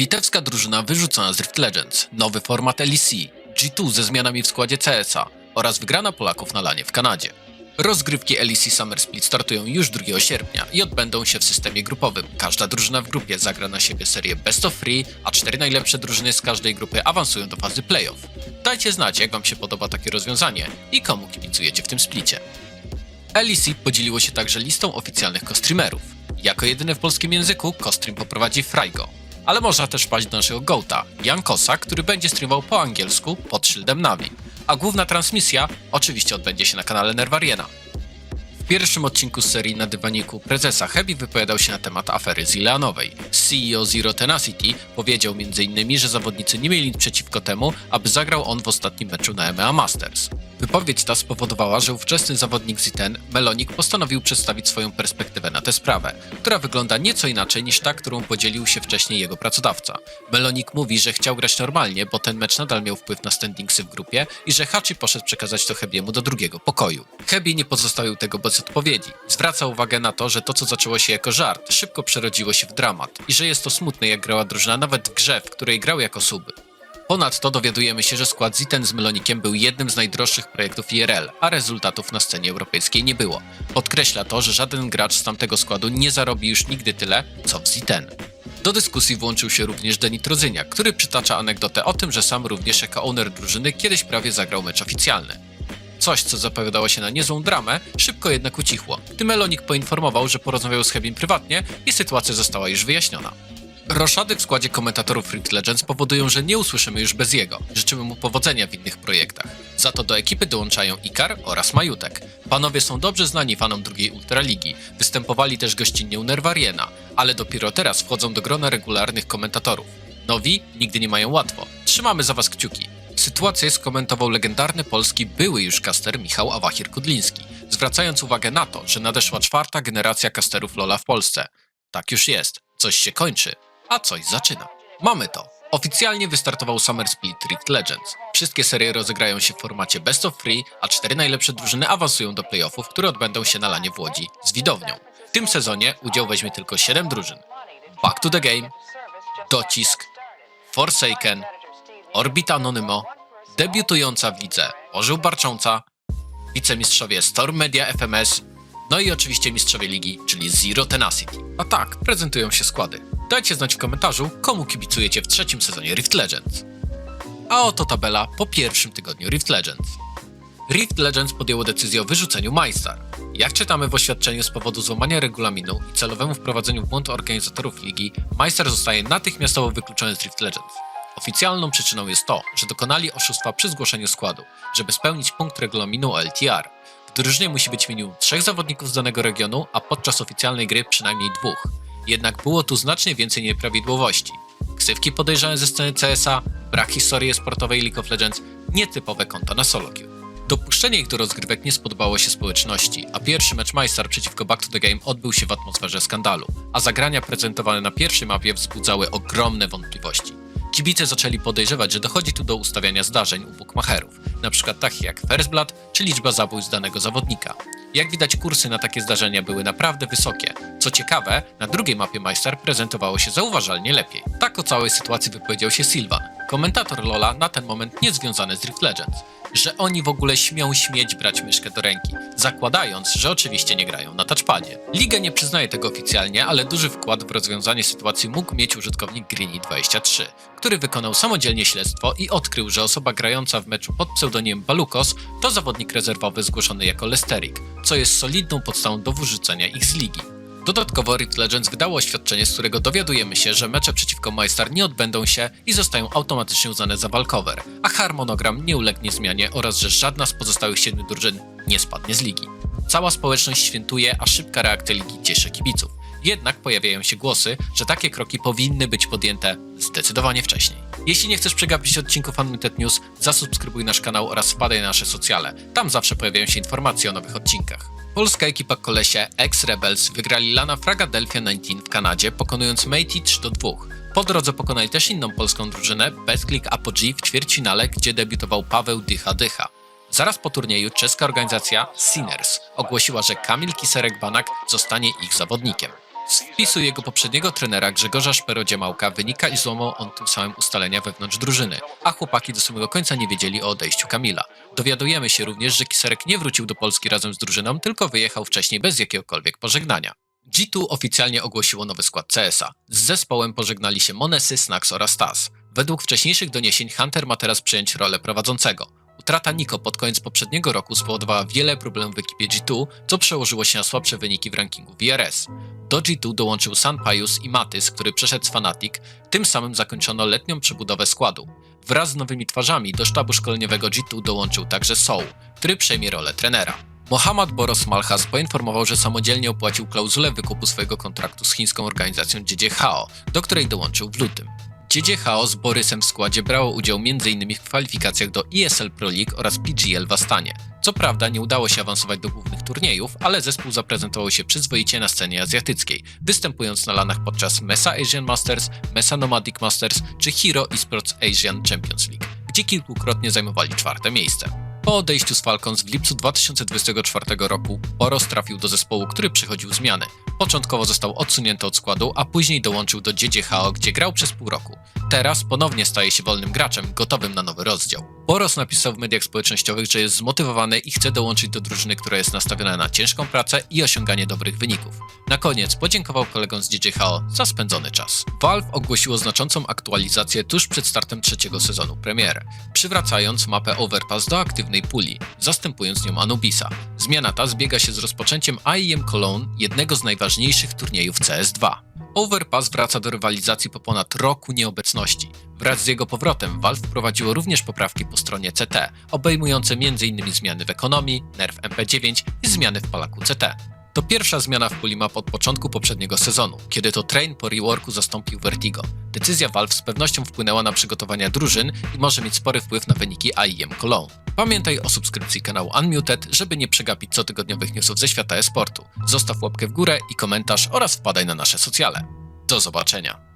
Litewska drużyna wyrzucona z Rift Legends, nowy format LEC, G2 ze zmianami w składzie CSA oraz wygrana Polaków na lanie w Kanadzie. Rozgrywki LEC Summer Split startują już 2 sierpnia i odbędą się w systemie grupowym. Każda drużyna w grupie zagra na siebie serię Best of Three, a cztery najlepsze drużyny z każdej grupy awansują do fazy playoff. Dajcie znać, jak Wam się podoba takie rozwiązanie i komu kibicujecie w tym splicie. LEC podzieliło się także listą oficjalnych kostreamerów. Jako jedyny w polskim języku kostream poprowadzi Frajgo. Ale można też wpaść do naszego gołta, Jankosa, który będzie streamował po angielsku pod szyldem Navi. A główna transmisja oczywiście odbędzie się na kanale Nerwariena. Pierwszym odcinku serii na dywaniku prezesa Hebi wypowiadał się na temat afery zileanowej. CEO Zero Tenacity powiedział m.in., że zawodnicy nie mieli nic przeciwko temu, aby zagrał on w ostatnim meczu na EMEA Masters. Wypowiedź ta spowodowała, że ówczesny zawodnik Ziten, Melonik, postanowił przedstawić swoją perspektywę na tę sprawę, która wygląda nieco inaczej niż ta, którą podzielił się wcześniej jego pracodawca. Melonik mówi, że chciał grać normalnie, bo ten mecz nadal miał wpływ na standingsy w grupie i że Hachi poszedł przekazać to Hebiemu do drugiego pokoju. Hebi nie pozostawił tego bez odpowiedzi. Zwraca uwagę na to, że to, co zaczęło się jako żart, szybko przerodziło się w dramat i że jest to smutne, jak grała drużyna nawet w grze, w której grał jako sub. Ponadto dowiadujemy się, że skład Ziten z Melonikiem był jednym z najdroższych projektów IRL, a rezultatów na scenie europejskiej nie było. Podkreśla to, że żaden gracz z tamtego składu nie zarobi już nigdy tyle, co w Ziten. Do dyskusji włączył się również Denis Rodzyniak, który przytacza anegdotę o tym, że sam również jako owner drużyny kiedyś prawie zagrał mecz oficjalny. Coś, co zapowiadało się na niezłą dramę, szybko jednak ucichło, gdy Melonik poinformował, że porozmawiał z Hebim prywatnie i sytuacja została już wyjaśniona. Roszady w składzie komentatorów Rift Legends powodują, że nie usłyszymy już bez jego. Życzymy mu powodzenia w innych projektach. Za to do ekipy dołączają Ikar oraz Majutek. Panowie są dobrze znani fanom drugiej Ultraligi. Występowali też gościnnie u Nerwariena, ale dopiero teraz wchodzą do grona regularnych komentatorów. Nowi nigdy nie mają łatwo. Trzymamy za was kciuki. Sytuację skomentował legendarny polski były już kaster Michał Awachir-Kudliński, zwracając uwagę na to, że nadeszła czwarta generacja kasterów LoLa w Polsce. Tak już jest. Coś się kończy, a coś zaczyna. Mamy to. Oficjalnie wystartował Summer Split Rift Legends. Wszystkie serie rozegrają się w formacie Best of Three, a cztery najlepsze drużyny awansują do playoffów, które odbędą się na lanie w Łodzi z widownią. W tym sezonie udział weźmie tylko 7 drużyn. Back to the Game, Docisk, Forsaken, Orbit Anonymo, debiutująca w lidze Orzeł Barcząca, wicemistrzowie Storm Media FMS, no i oczywiście mistrzowie ligi, czyli Zero Tenacity. A tak, prezentują się składy. Dajcie znać w komentarzu, komu kibicujecie w trzecim sezonie Rift Legends. A oto tabela po pierwszym tygodniu Rift Legends. Rift Legends podjęło decyzję o wyrzuceniu Majstar. Jak czytamy w oświadczeniu z powodu złamania regulaminu i celowemu wprowadzeniu w błąd organizatorów ligi, Majstar zostaje natychmiastowo wykluczony z Rift Legends. Oficjalną przyczyną jest to, że dokonali oszustwa przy zgłoszeniu składu, żeby spełnić punkt regulaminu LTR. W drużynie musi być minimum trzech zawodników z danego regionu, a podczas oficjalnej gry przynajmniej dwóch. Jednak było tu znacznie więcej nieprawidłowości. Ksywki podejrzane ze sceny CSA, brak historii sportowej League of Legends, nietypowe konta na solo. Dopuszczenie ich do rozgrywek nie spodobało się społeczności, a pierwszy mecz Majstar przeciwko Back to the Game odbył się w atmosferze skandalu, a zagrania prezentowane na pierwszej mapie wzbudzały ogromne wątpliwości. Kibice zaczęli podejrzewać, że dochodzi tu do ustawiania zdarzeń u bookmacherów, np. takich jak First Blood czy liczba zabójstw danego zawodnika. Jak widać, kursy na takie zdarzenia były naprawdę wysokie. Co ciekawe, na drugiej mapie Majstar prezentowało się zauważalnie lepiej. Tak o całej sytuacji wypowiedział się Sylvan, komentator Lola na ten moment niezwiązany z Rift Legends, że oni w ogóle śmią śmieć brać myszkę do ręki, zakładając, że oczywiście nie grają na touchpadzie. Liga nie przyznaje tego oficjalnie, ale duży wkład w rozwiązanie sytuacji mógł mieć użytkownik Greeny23, który wykonał samodzielnie śledztwo i odkrył, że osoba grająca w meczu pod pseudonimem Balukos to zawodnik rezerwowy zgłoszony jako Lesterik, co jest solidną podstawą do wyrzucenia ich z ligi. Dodatkowo Rift Legends wydało oświadczenie, z którego dowiadujemy się, że mecze przeciwko Majstar nie odbędą się i zostają automatycznie uznane za walkover, a harmonogram nie ulegnie zmianie oraz że żadna z pozostałych siedmiu drużyn nie spadnie z ligi. Cała społeczność świętuje, a szybka reakcja ligi cieszy kibiców. Jednak pojawiają się głosy, że takie kroki powinny być podjęte zdecydowanie wcześniej. Jeśli nie chcesz przegapić odcinków Unlimited News, zasubskrybuj nasz kanał oraz wpadaj na nasze socjale. Tam zawsze pojawiają się informacje o nowych odcinkach. Polska ekipa kolesie ex-Rebels wygrali Lana Fragadelphia 19 w Kanadzie, pokonując Matey 3 do 2. Po drodze pokonali też inną polską drużynę, Betclick Apogee w ćwierćfinale, gdzie debiutował Paweł Dycha Dycha. Zaraz po turnieju czeska organizacja Sinners ogłosiła, że Kamil Kiserek-Banak zostanie ich zawodnikiem. Z wpisu jego poprzedniego trenera Grzegorza Szperodziemałka wynika, iż złamał on tym samym ustalenia wewnątrz drużyny, a chłopaki do samego końca nie wiedzieli o odejściu Kamila. Dowiadujemy się również, że Kiserek nie wrócił do Polski razem z drużyną, tylko wyjechał wcześniej bez jakiegokolwiek pożegnania. G2 oficjalnie ogłosiło nowy skład CS-a. Z zespołem pożegnali się Monesy, Snax oraz Taz. Według wcześniejszych doniesień Hunter ma teraz przejąć rolę prowadzącego. Utrata Niko pod koniec poprzedniego roku spowodowała wiele problemów w ekipie G2, co przełożyło się na słabsze wyniki w rankingu VRS. Do G2 dołączył San Pius i Matys, który przeszedł z Fnatic, tym samym zakończono letnią przebudowę składu. Wraz z nowymi twarzami do sztabu szkoleniowego G2 dołączył także Soul, który przejmie rolę trenera. Mohammad Boros Malhas poinformował, że samodzielnie opłacił klauzulę wykupu swojego kontraktu z chińską organizacją JJHO, do której dołączył w lutym. JJHO z Borysem w składzie brało udział m.in. w kwalifikacjach do ESL Pro League oraz PGL w Astanie. Co prawda nie udało się awansować do głównych turniejów, ale zespół zaprezentował się przyzwoicie na scenie azjatyckiej, występując na lanach podczas MESA Asian Masters, MESA Nomadic Masters czy Hero Esports Asian Champions League, gdzie kilkukrotnie zajmowali czwarte miejsce. Po odejściu z Falcons w lipcu 2024 roku Boros trafił do zespołu, który przychodził zmiany. Początkowo został odsunięty od składu, a później dołączył do JJHO, gdzie grał przez pół roku. Teraz ponownie staje się wolnym graczem, gotowym na nowy rozdział. Boros napisał w mediach społecznościowych, że jest zmotywowany i chce dołączyć do drużyny, która jest nastawiona na ciężką pracę i osiąganie dobrych wyników. Na koniec podziękował kolegom z JJHO za spędzony czas. Valve ogłosiło znaczącą aktualizację tuż przed startem trzeciego sezonu premiery, przywracając mapę Overpass do aktywnej puli, zastępując nią Anubisa. Zmiana ta zbiega się z rozpoczęciem IEM Cologne, jednego z najważniejszych turniejów CS2. Overpass wraca do rywalizacji po ponad roku nieobecności. Wraz z jego powrotem Valve wprowadziło również poprawki po stronie CT, obejmujące m.in. zmiany w ekonomii, nerf MP9 i zmiany w palaku CT. To pierwsza zmiana w puli map od początku poprzedniego sezonu, kiedy to Train po reworku zastąpił Vertigo. Decyzja Valve z pewnością wpłynęła na przygotowania drużyn i może mieć spory wpływ na wyniki IEM Cologne. Pamiętaj o subskrypcji kanału Unmuted, żeby nie przegapić cotygodniowych newsów ze świata e-sportu. Zostaw łapkę w górę i komentarz oraz wpadaj na nasze socjale. Do zobaczenia.